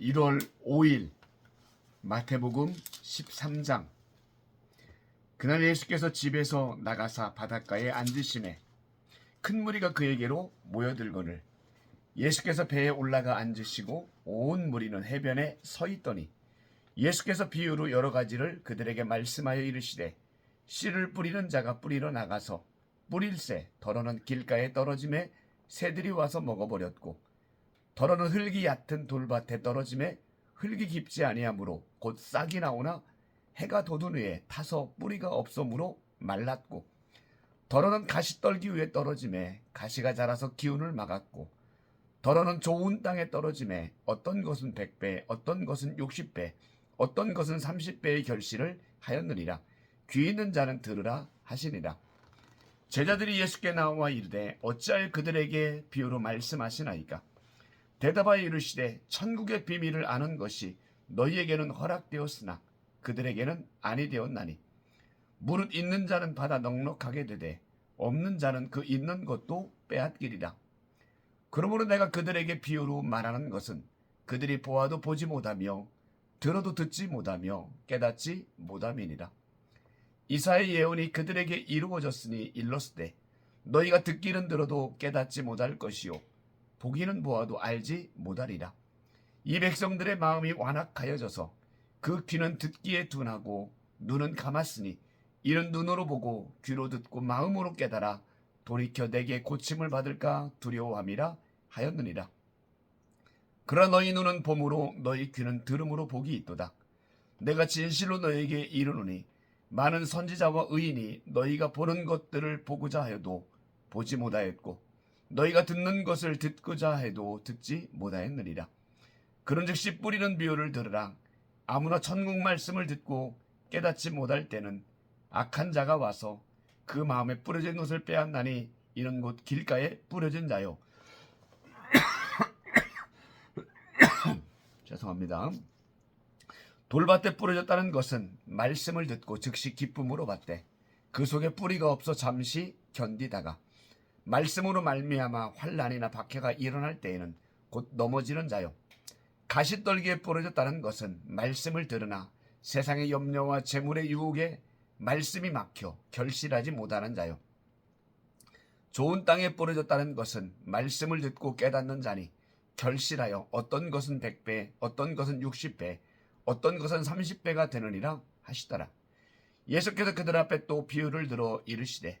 1월 5일 마태복음 13장. 그날 예수께서 집에서 나가사 바닷가에 앉으시매 큰 무리가 그에게로 모여들거늘 예수께서 배에 올라가 앉으시고 온 무리는 해변에 서 있더니 예수께서 비유로 여러 가지를 그들에게 말씀하여 이르시되 씨를 뿌리는 자가 뿌리러 나가서 뿌릴새 더러는 길가에 떨어짐에 새들이 와서 먹어버렸고 더러는 흙이 얕은 돌밭에 떨어짐에 흙이 깊지 아니하므로 곧 싹이 나오나 해가 돋은 후에 타서 뿌리가 없어므로 말랐고 더러는 가시 떨기 위에 떨어짐에 가시가 자라서 기운을 막았고 더러는 좋은 땅에 떨어짐에 어떤 것은 백배 어떤 것은 육십배 어떤 것은 삼십배의 결실을 하였느니라. 귀 있는 자는 들으라 하시니라. 제자들이 예수께 나와 이르되 어찌하여 그들에게 비유로 말씀하시나이까 대답하여 이르시되 천국의 비밀을 아는 것이 너희에게는 허락되었으나 그들에게는 아니 되었나니 무릇 있는 자는 받아 넉넉하게 되되 없는 자는 그 있는 것도 빼앗기리라. 그러므로 내가 그들에게 비유로 말하는 것은 그들이 보아도 보지 못하며 들어도 듣지 못하며 깨닫지 못함이니라. 이사의 예언이 그들에게 이루어졌으니 일렀으되 너희가 듣기는 들어도 깨닫지 못할 것이요 보기는 보아도 알지 못하리라. 이 백성들의 마음이 완악하여져서 그 귀는 듣기에 둔하고 눈은 감았으니 이는 눈으로 보고 귀로 듣고 마음으로 깨달아 돌이켜 내게 고침을 받을까 두려워함이라 하였느니라. 그러나 너희 눈은 봄으로 너희 귀는 들음으로 복이 있도다. 내가 진실로 너희에게 이르노니 많은 선지자와 의인이 너희가 보는 것들을 보고자 하여도 보지 못하였고 너희가 듣는 것을 듣고자 해도 듣지 못하였느니라. 그런즉 씨 뿌리는 비유를 들으라. 아무나 천국 말씀을 듣고 깨닫지 못할 때는 악한 자가 와서 그 마음에 뿌려진 것을 빼앗나니 이는 곧 길가에 뿌려진 자요. 죄송합니다. 돌밭에 뿌려졌다는 것은 말씀을 듣고 즉시 기쁨으로 받되 그 속에 뿌리가 없어 잠시 견디다가 말씀으로 말미암아 환란이나 박해가 일어날 때에는 곧 넘어지는 자요. 가시떨기에 뿌려졌다는 것은 말씀을 들으나 세상의 염려와 재물의 유혹에 말씀이 막혀 결실하지 못하는 자요. 좋은 땅에 뿌려졌다는 것은 말씀을 듣고 깨닫는 자니 결실하여 어떤 것은 백배 어떤 것은 육십배 어떤 것은 삼십 배가 되느니라 하시더라. 예수께서 그들 앞에 또 비유를 들어 이르시되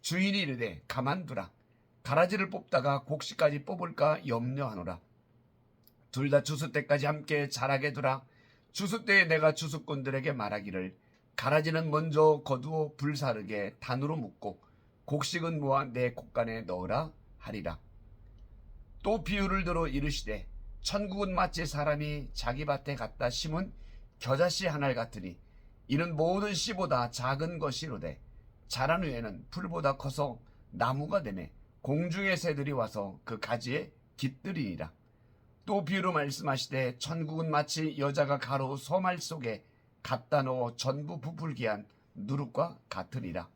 주인이 이르되 가만두라. 가라지를 뽑다가 곡식까지 뽑을까 염려하노라. 둘 다 주수 때까지 함께 자라게 두라. 주수 때에 내가 주수꾼들에게 말하기를 가라지는 먼저 거두어 불사르게 단으로 묶고 곡식은 모아 내 곡간에 넣으라 하리라. 또 비유를 들어 이르시되 천국은 마치 사람이 자기 밭에 갖다 심은 겨자씨 하나 같으니 이는 모든 씨보다 작은 것이로되 자란 후에는 풀보다 커서 나무가 되매 공중의 새들이 와서 그 가지에 깃들이니라. 또 비유로 말씀하시되 천국은 마치 여자가 가로 소말 속에 갖다 넣어 전부 부풀게 한 누룩과 같으리라.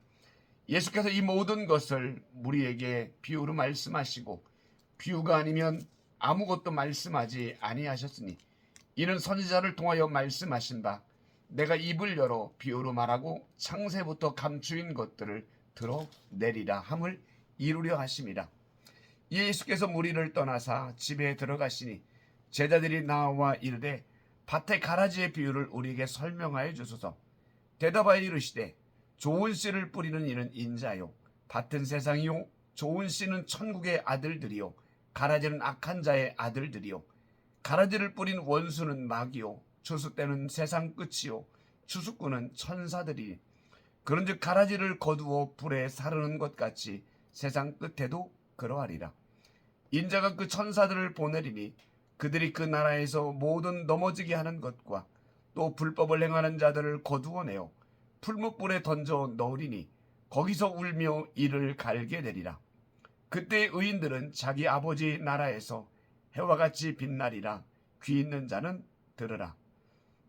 예수께서 이 모든 것을 우리에게 비유로 말씀하시고 비유가 아니면 아무것도 말씀하지 아니하셨으니 이는 선지자를 통하여 말씀하신 바 내가 입을 열어 비유로 말하고 창세부터 감추인 것들을 드러내리라 함을 이루려 하심이라. 예수께서 무리를 떠나사 집에 들어가시니 제자들이 나와 이르되 밭에 가라지의 비유를 우리에게 설명하여 주소서. 대답하여 이르시되 좋은 씨를 뿌리는 이는 인자요. 밭은 세상이요. 좋은 씨는 천국의 아들들이요. 가라지는 악한 자의 아들들이요. 가라지를 뿌린 원수는 마귀요 추수 때는 세상 끝이요 추수꾼은 천사들이 그런즉 가라지를 거두어 불에 사르는 것 같이 세상 끝에도 그러하리라 인자가 그 천사들을 보내리니 그들이 그 나라에서 모든 넘어지게 하는 것과 또 불법을 행하는 자들을 거두어내어 풀무불에 던져 넣으리니 거기서 울며 이를 갈게 되리라. 그때 의인들은 자기 아버지 나라에서 해와 같이 빛나리라. 귀 있는 자는 들으라.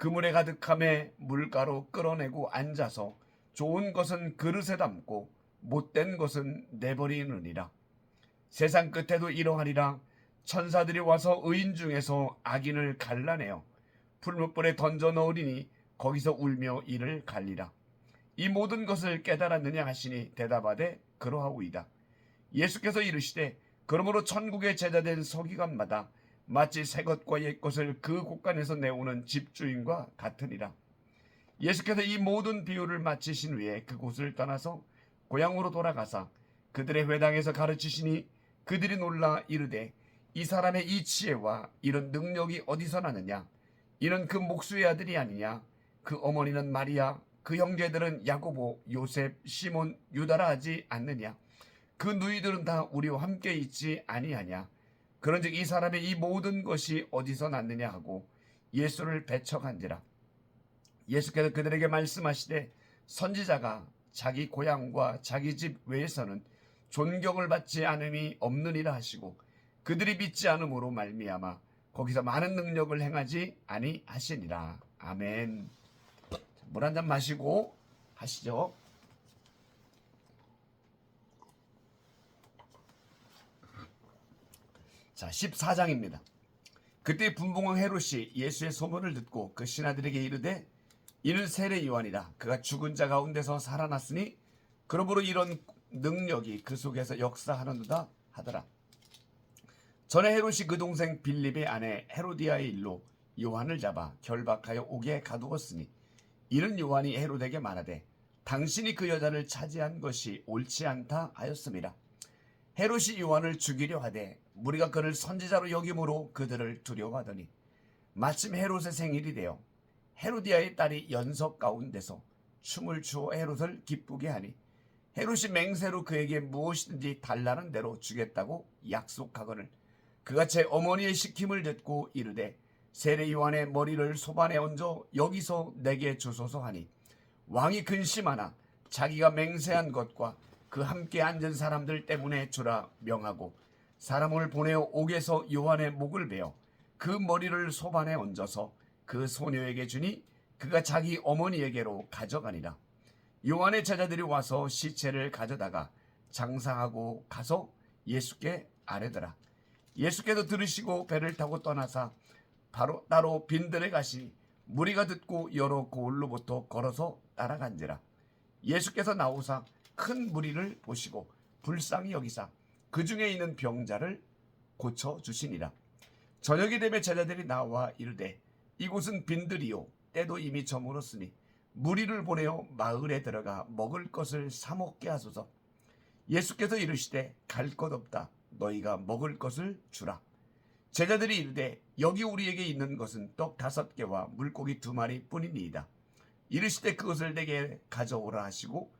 그물에 가득함에 물가로 끌어내고 앉아서 좋은 것은 그릇에 담고 못된 것은 내버리느니라. 세상 끝에도 이러하리라. 천사들이 와서 의인 중에서 악인을 갈라내어 풀무불에 던져 넣으리니 거기서 울며 이를 갈리라. 이 모든 것을 깨달았느냐 하시니 대답하되 그러하오이다. 예수께서 이르시되 그러므로 천국의 제자된 서기관마다 마치 새 것과 옛 것을 그 곳간에서 내오는 집주인과 같으니라. 예수께서 이 모든 비유를 마치신 후에 그곳을 떠나서 고향으로 돌아가사 그들의 회당에서 가르치시니 그들이 놀라 이르되 이 사람의 이 지혜와 이런 능력이 어디서 나느냐? 이는 그 목수의 아들이 아니냐? 그 어머니는 마리아 그 형제들은 야고보 요셉 시몬 유다라 하지 않느냐? 그 누이들은 다 우리와 함께 있지 아니하냐 그런즉 이 사람의 이 모든 것이 어디서 났느냐 하고 예수를 배척한지라. 예수께서 그들에게 말씀하시되 선지자가 자기 고향과 자기 집 외에서는 존경을 받지 않음이 없느니라 하시고 그들이 믿지 않음으로 말미암아 거기서 많은 능력을 행하지 아니하시니라. 아멘. 물 한 잔 마시고 하시죠 자 14장입니다 그때 분봉왕 헤롯이 예수의 소문을 듣고 그 신하들에게 이르되 이는 세례 요한이라 그가 죽은 자 가운데서 살아났으니 그러므로 이런 능력이 그 속에서 역사하는도다 하더라. 전에 헤롯이 그 동생 빌립의 아내 헤로디아의 일로 요한을 잡아 결박하여 옥에 가두었으니 이는 요한이 헤롯에게 말하되 당신이 그 여자를 차지한 것이 옳지 않다 하였습니다. 헤롯이 요한을 죽이려 하되 무리가 그를 선지자로 여김으로 그들을 두려워하더니 마침 헤롯의 생일이 되어 헤로디아의 딸이 연석 가운데서 춤을 추어 헤롯을 기쁘게 하니 헤롯이 맹세로 그에게 무엇이든지 달라는 대로 주겠다고 약속하거늘 그가 제 어머니의 시킴을 듣고 이르되 세례 요한의 머리를 소반에 얹어 여기서 내게 주소서 하니 왕이 근심하나 자기가 맹세한 것과 그 함께 앉은 사람들 때문에 주라 명하고 사람을 보내어 옥에서 요한의 목을 베어 그 머리를 소반에 얹어서 그 소녀에게 주니 그가 자기 어머니에게로 가져가니라. 요한의 제자들이 와서 시체를 가져다가 장사하고 가서 예수께 아뢰더라. 예수께서 들으시고 배를 타고 떠나사 바로 따로 빈들에 가시 무리가 듣고 여러 고을로부터 걸어서 따라간지라. 예수께서 나오사 큰 무리를 보시고 불쌍히 여기사 그 중에 있는 병자를 고쳐 주시니라. 저녁이 되면 제자들이 나와 이르되 이곳은 빈들이요 때도 이미 저물었으니 무리를 보내어 마을에 들어가 먹을 것을 사 먹게 하소서. 예수께서 이르시되 갈 것 없다. 너희가 먹을 것을 주라. 제자들이 이르되 여기 우리에게 있는 것은 떡 다섯 개와 물고기 두 마리 뿐이니이다. 이르시되 그것을 내게 가져오라 하시고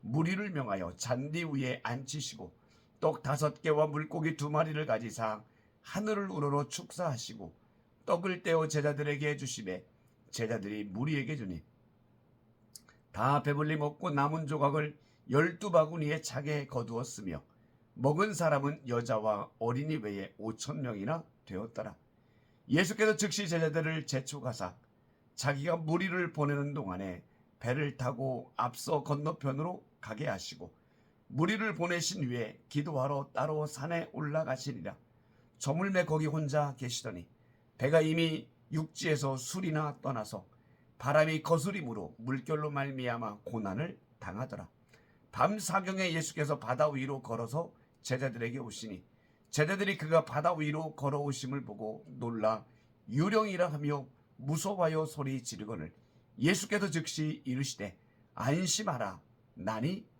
무리를 명하여 잔디 위에 앉히시고 떡 다섯 개와 물고기 두 마리를 가지사 하늘을 우러러 축사하시고 떡을 떼어 제자들에게 주심에 제자들이 무리에게 주니 다 배불리 먹고 남은 조각을 열두 바구니에 차게 거두었으며 먹은 사람은 여자와 어린이 외에 오천 명이나 되었더라. 예수께서 즉시 제자들을 재촉하사 자기가 무리를 보내는 동안에 배를 타고 앞서 건너편으로 가게 하시고 무리를 보내신 후에 기도하러 따로 산에 올라가시리라. 저물매 거기 혼자 계시더니 배가 이미 육지에서 술이나 떠나서 바람이 거스림으로 물결로 말미암아 고난을 당하더라. 밤 사경에 예수께서 바다 위로 걸어서 제자들에게 오시니 제자들이 그가 바다 위로 걸어오심을 보고 놀라 유령이라 하며 무서워하여 소리 지르거늘 예수께서 즉시 이르시되 안심하라 나니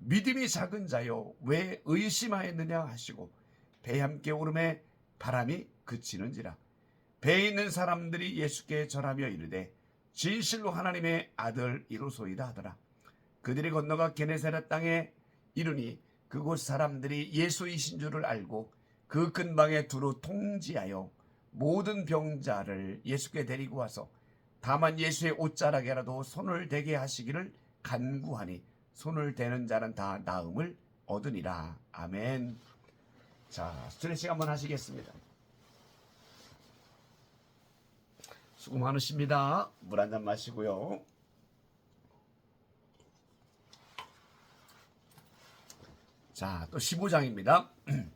믿음이 작은 자여 왜 의심하였느냐 하시고 배 함께 오름에 바람이 그치는지라. 배에 있는 사람들이 예수께 절하며 이르되 진실로 하나님의 아들 이로소이다 하더라. 그들이 건너가 게네사렛 땅에 이르니 그곳 사람들이 예수이신 줄을 알고 그 근방에 두루 통지하여 모든 병자를 예수께 데리고 와서 다만 예수의 옷자락에라도 손을 대게 하시기를 간구하니 손을 대는 자는 다 나음을 얻으니라. 아멘. 자, 스트레칭 한번 하시겠습니다. 수고 많으십니다. 물 한 잔 마시고요. 자, 또 15장입니다.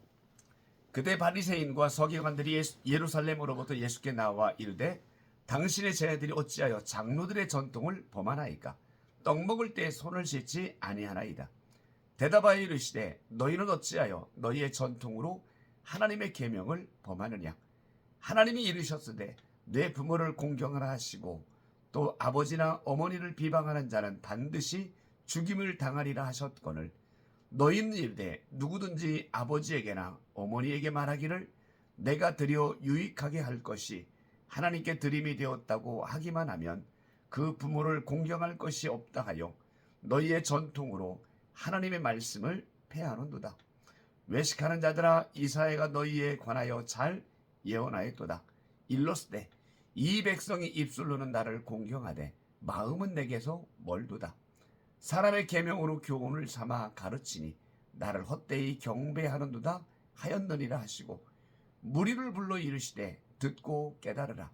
그때 바리새인과 서기관들이 예수- 예루살렘으로부터 예수께 나와 이르되 당신의 제자들이 어찌하여 장로들의 전통을 범하나이까 떡 먹을 때 손을 씻지 아니하나이다. 대답하여 이르시되 너희는 어찌하여 너희의 전통으로 하나님의 계명을 범하느냐 하나님이 이르셨으되 내 부모를 공경하라 하시고 또 아버지나 어머니를 비방하는 자는 반드시 죽임을 당하리라 하셨거늘 너희는 이르되 누구든지 아버지에게나 어머니에게 말하기를 내가 드려 유익하게 할 것이 하나님께 드림이 되었다고 하기만 하면 그 부모를 공경할 것이 없다 하여 너희의 전통으로 하나님의 말씀을 폐하는도다. 외식하는 자들아 이사야가 너희에 관하여 잘 예언하였도다. 일렀으되 이 백성이 입술로는 나를 공경하되 마음은 내게서 멀도다. 사람의 계명으로 교훈을 삼아 가르치니 나를 헛되이 경배하는도다 하였느니라 하시고 무리를 불러 이르시되 듣고 깨달으라.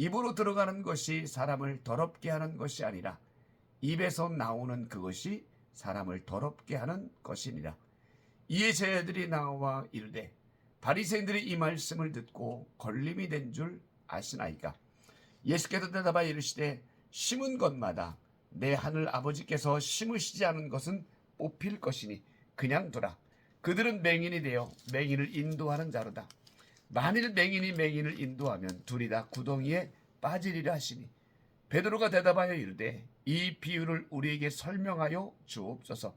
입으로 들어가는 것이 사람을 더럽게 하는 것이 아니라 입에서 나오는 그것이 사람을 더럽게 하는 것이니라. 이에 제자들이 나와 이르되 바리새인들이 이 말씀을 듣고 걸림이 된 줄 아시나이까. 예수께서 대답하여 이르시되 심은 것마다 내 하늘 아버지께서 심으시지 않은 것은 뽑힐 것이니 그냥 두라. 그들은 맹인이 되어 맹인을 인도하는 자로다. 만일 맹인이 맹인을 인도하면 둘이 다 구덩이에 빠지리라 하시니 베드로가 대답하여 이르되 이 비유를 우리에게 설명하여 주옵소서.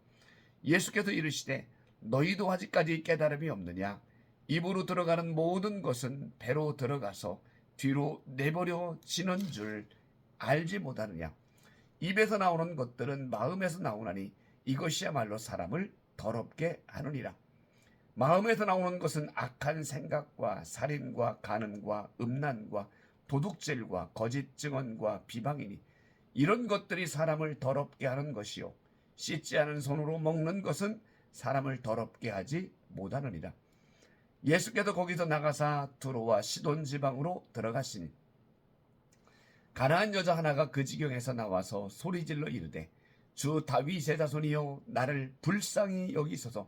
예수께서 이르시되 너희도 아직까지 깨달음이 없느냐? 입으로 들어가는 모든 것은 배로 들어가서 뒤로 내버려지는 줄 알지 못하느냐? 입에서 나오는 것들은 마음에서 나오나니 이것이야말로 사람을 더럽게 하느니라. 마음에서 나오는 것은 악한 생각과 살인과 간음과 음란과 도둑질과 거짓 증언과 비방이니 이런 것들이 사람을 더럽게 하는 것이요 씻지 않은 손으로 먹는 것은 사람을 더럽게 하지 못하느니라. 예수께서 거기서 나가사 두로와 시돈 지방으로 들어가시니 가나안 여자 하나가 그 지경에서 나와서 소리질러 이르되 주 다윗의 자손이여 나를 불쌍히 여기소서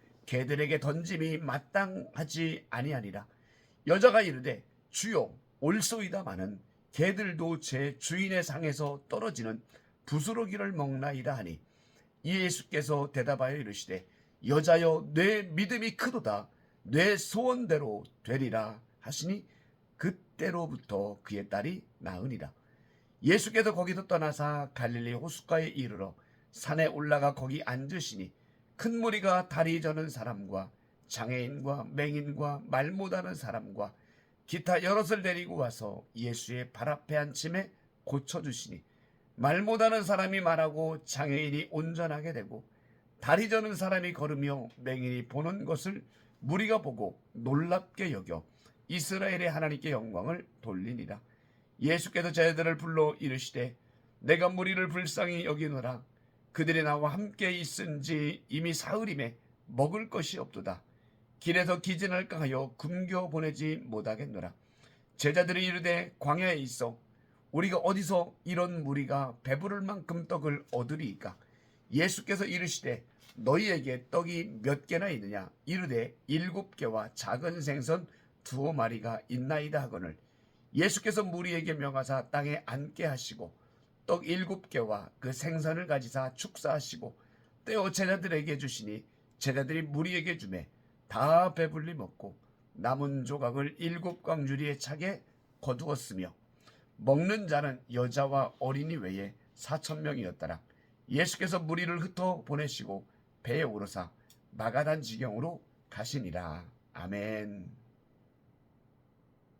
개들에게 던짐이 마땅하지 아니하니라. 여자가 이르되 주여 올소이다마는 개들도 제 주인의 상에서 떨어지는 부스러기를 먹나이다 하니. 예수께서 대답하여 이르시되 여자여 내 믿음이 크도다. 내 소원대로 되리라. 하시니 그때로부터 그의 딸이 나으니라. 예수께서 거기서 떠나사 갈릴리 호숫가에 이르러 산에 올라가 거기 앉으시니 큰 무리가 다리 저는 사람과 장애인과 맹인과 말 못하는 사람과 기타 여럿을 데리고 와서 예수의 발 앞에 앉힘에 고쳐주시니 말 못하는 사람이 말하고 장애인이 온전하게 되고 다리 저는 사람이 걸으며 맹인이 보는 것을 무리가 보고 놀랍게 여겨 이스라엘의 하나님께 영광을 돌리니라. 예수께서 제자들을 불러 이르시되 내가 무리를 불쌍히 여기노라 그들이 나와 함께 있은지 이미 사흘임에 먹을 것이 없도다. 길에서 기진할까 하여 굶겨 보내지 못하겠노라. 제자들이 이르되 광야에 있어 우리가 어디서 이런 무리가 배부를 만큼 떡을 얻으리이까 예수께서 이르시되 너희에게 떡이 몇 개나 있느냐 이르되 일곱 개와 작은 생선 두어 마리가 있나이다 하거늘 예수께서 무리에게 명하사 땅에 앉게 하시고 떡 일곱 개와 그 생선을 가지사 축사하시고 떼어 제자들에게 주시니 제자들이 무리에게 주매 다 배불리 먹고 남은 조각을 일곱 광주리에 차게 거두었으며 먹는 자는 여자와 어린이 외에 사천 명이었더라. 예수께서 무리를 흩어 보내시고 배에 오르사 마가단 지경으로 가시니라. 아멘.